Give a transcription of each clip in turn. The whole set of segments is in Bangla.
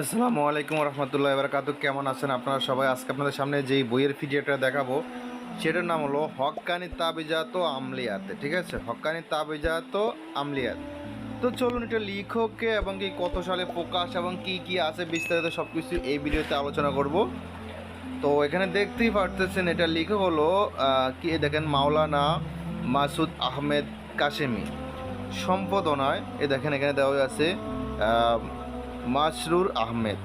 আসসালামু আলাইকুম রহমতুল্লাহ এবারকাত কেমন আছেন আপনারা সবাই? আজকে আপনাদের সামনে যেই বইয়ের ভিডিওটা দেখাবো, সেটার নাম হলো হক্কানি তাবিজাত আমলিয়াত, ঠিক আছে? হক্কানি তাবিজাত আমলিয়াত। তো চলুন এটা লিখককে এবং কি কত সালে প্রকাশ এবং কি কি আছে বিস্তারিত সব কিছু এই ভিডিওতে আলোচনা করব। তো এখানে দেখতেই পারতেছেন এটা লিখক হলো কি দেখেন, মাওলানা মাসুদ আহমেদ কাশেমি। সম্পাদনায়, এ দেখেন এখানে দেওয়া আছে মাসরুর আহমেদ।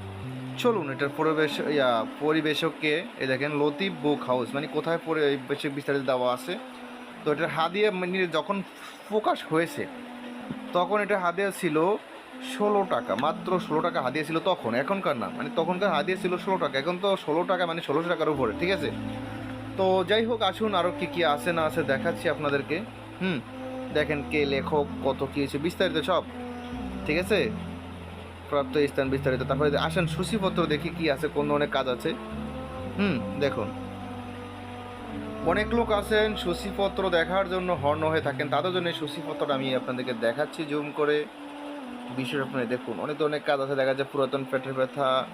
চলুন, এটার পরিবেশ, ইয়া, পরিবেশককে এ দেখেন, লতিফ বুক হাউস। মানে কোথায় পরিবেশক বিস্তারিত দেওয়া আছে। তো এটার হাদিয়া মানে যখন প্রকাশ হয়েছে, তখন এটা হাদিয়া ছিল ষোলো টাকা। মাত্র ষোলো টাকা হাদিয়া ছিল তখন, এখনকার না। মানে তখনকার হাদিয়া ছিল ষোলো টাকা, এখন তো ষোলো টাকা মানে ষোলোশো টাকার উপরে, ঠিক আছে? তো যাই হোক, আসুন আরও কী কী আছে না আছে দেখাচ্ছি আপনাদেরকে। হুম, দেখেন কে লেখক, কত কী আছে বিস্তারিত সব, ঠিক আছে? প্রাপ্ত স্থান বিস্তারিত। তারপরে আসেন সূচিপত্র দেখি কি আছে, কোন ধরনের কাজ আছে। হুম, দেখুন। অনেক লোক আছেন, সূচিপত্র দেখার জন্য হর্ন হয়ে থাকেন। তাদের জন্য সূচিপত্রটা আমি আপনাদেরকে দেখাচ্ছি, জুম করে। বিষয় আপনি দেখুন। অনেক ধরনের কাজ আছে, দেখা যায় পুরাতন পেটের ব্যথা,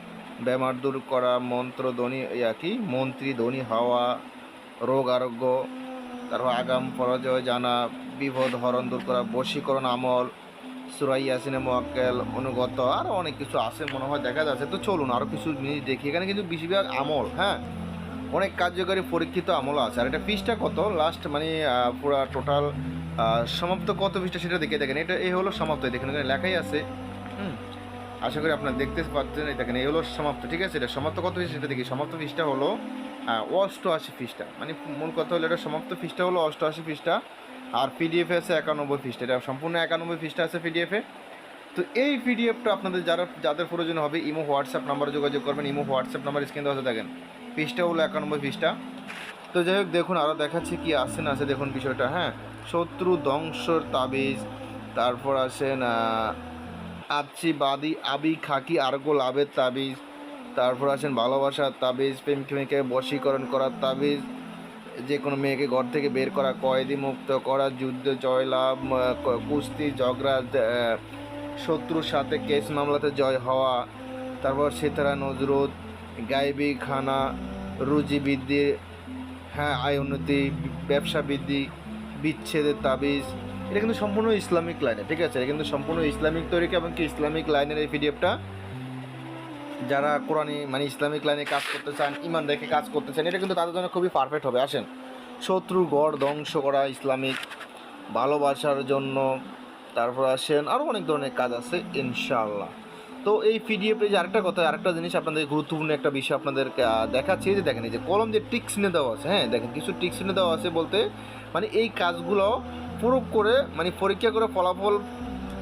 বেমার দূর করা, মন্ত্র ধ্বনি, ইয়া কি? মন্ত্রী ধনী হওয়া, রোগ আরোগ্য, তারপর আগাম পরাজয় জানা, বিপদ হরণ দূর করা, বশীকরণ আমল সুরাই ইয়াসিনে মোয়াক্কেল অনুগত আরও অনেক কিছু আছে মনে হয়, দেখা যাচ্ছে। তো চলুন আরও কিছু জিনিস দেখি। এখানে কিন্তু বেশিরভাগ আমল হ্যাঁ? অনেক কার্যকরী পরীক্ষিত আমল আছে। আর এটা ফিসটা কত? লাস্ট মানে পুরা টোটাল সমাপ্ত কত ফিসটা সেটা দেখে দেখেন। এটা এই হলো সমাপ্ত। দেখেন, এখানে লেখাই আছে। হুম? আশা করি আপনারা দেখতে পাচ্ছেন। এই দেখেন এই হলো সমাপ্ত। ঠিক আছে? এটা সমাপ্ত কত সেটা দেখি। সমাপ্ত ফিসটা হলো অষ্টআশি ফিসটা। মানে মূল কথা হলো এটা সমাপ্ত ফিসটা হলো অষ্টআশি ফিসটা। আর পিডিএফ আছে একানব্বই ফিসটা এটা সম্পূর্ণ একানব্বই ফিসটা আছে পিডিএফে তো এই পিডিএফটা আপনাদের যারা, যাদের প্রয়োজন হবে, ইমো, হোয়াটসঅ্যাপ নাম্বারে যোগাযোগ করবেন। ইমো, হোয়াটসঅ্যাপ নাম্বার স্ক্রিন আছে, দেখেন। পিসটা হলো একানব্বই পিসটা তো যাই হোক, দেখুন আরও দেখাচ্ছি কি আছে না আছে, দেখুন বিষয়টা হ্যাঁ। শত্রু ধ্বংসর তাবিজ, তারপর আসেন আচ্ছি বাদি আবি খাকি আর্গো লাভের তাবিজ, তারপর আসেন ভালোবাসার তাবিজ প্রেম প্রেমিকে বশীকরণ করার তাবিজ যে কোনো মেয়েকে ঘর থেকে বের করা, কয়েদি মুক্ত করা, যুদ্ধ, জয়লাভ কুস্তি, ঝগড়া শত্রুর সাথে কেস মামলাতে জয় হওয়া, তারপর সেতারা নজরুত গায়েবী, খানা, রুজি বৃদ্ধি হ্যাঁ আয় উন্নতি, ব্যবসা বৃদ্ধি, বিচ্ছেদের তাবিজ, এটা কিন্তু সম্পূর্ণ ইসলামিক লাইনে, ঠিক আছে? এটা কিন্তু সম্পূর্ণ ইসলামিক তরিকা এবং কি ইসলামিক লাইনের এই পিডিএফটা যারা কোরআনী মানে ইসলামিক লাইনে কাজ করতে চান ইমান রেখে কাজ করতে চান এটা কিন্তু তাদের জন্য খুবই পারফেক্ট হবে। আসেন শত্রু গড় ধ্বংস করা ইসলামিক ভালোবাসার জন্য। তারপর আসেন আরও অনেক ধরনের কাজ আছে ইনশাআল্লাহ। তো এই পিডিএফে যে আরেকটা কথা আরেকটা জিনিস আপনাদের গুরুত্বপূর্ণ একটা বিষয় আপনাদেরকে আহ, দেখাচ্ছি যে দেখেন এই যে কলম যে টিক্স নিয়ে দেওয়া আছে হ্যাঁ দেখেন কিছু টিক্স নিয়ে দেওয়া আছে বলতে মানে এই কাজগুলো প্রয়োগ করে মানে পরীক্ষা করে ফলাফল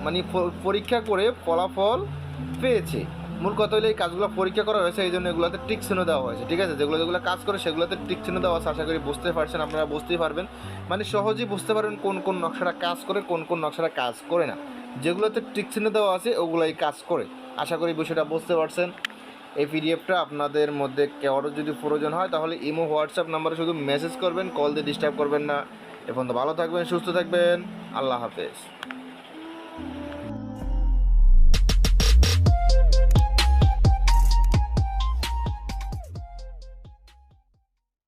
মানে পরীক্ষা করে ফলাফল পেয়েছে। মূল কথা হলো এই কাজগুলো পরীক্ষা করা হয়েছে, এই জন্য এগুলোতে টিক চিহ্ন দেওয়া হয়েছে, ঠিক আছে? যেগুলো যেগুলো কাজ করে সেগুলোতে টিক চিহ্ন দেওয়া আছে, আশা করি বুঝতে পারছেন, আপনারা বুঝতেই পারবেন। মানে সহজেই বুঝতে পারবেন কোন কোন নকশাটা কাজ করে, কোন কোন নকশাটা কাজ করে না। যেগুলোতে টিক চিহ্ন দেওয়া আছে, ওগুলাই কাজ করে। আশা করি বিষয়টা বুঝতে পারছেন। এই পিডিএফটা আপনাদের মধ্যে কারও যদি প্রয়োজন হয়, তাহলে ইমো, হোয়াটসঅ্যাপ নাম্বারে শুধু মেসেজ করবেন, কল দিয়ে ডিস্টার্ব করবেন না। এখন তো ভালো থাকবেন, সুস্থ থাকবেন, আল্লাহ হাফেজ।